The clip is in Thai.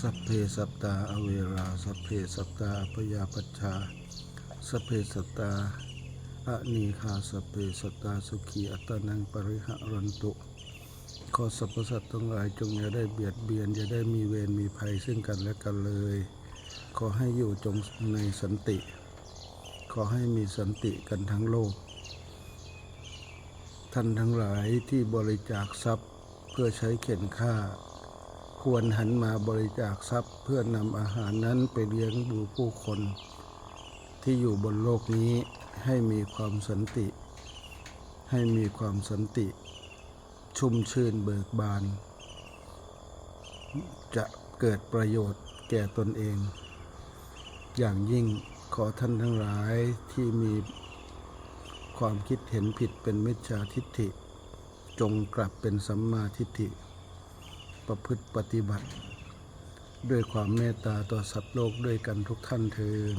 สัพเพสัตตาอเวราสัพเพสัตตาพยาปัชชาสัพเพสัตตาอะนีคาสัพเพสัตตาสุขีอัตนังปริหะรันตุขอสรรพสัตว์ทั้งหลายจงอย่าได้เบียดเบียนอย่าได้มีเวรมีภัยซึ่งกันและกันเลย ขอให้อยู่จงในสันติ ขอให้มีสันติกันทั้งโลก ท่านทั้งหลายที่บริจาคทรัพย์เพื่อใช้เข็นค่า ควรหันมาบริจาคทรัพย์เพื่อนำอาหารนั้นไปเลี้ยงดูผู้คน ที่อยู่บนโลกนี้ให้มีความสันติ ให้มีความสันติ ชุ่มชื่นเบิกบาน จะเกิดประโยชน์แก่ตนเอง อย่างยิ่งขอท่านทั้งหลายที่มีความคิดเห็นผิดเป็นมิจฉาทิฏฐิ จงกลับเป็นสัมมาทิฏฐิ ประพฤติปฏิบัติ ด้วยความเมตตาต่อสัตว์โลกด้วยกันทุกท่านเทิน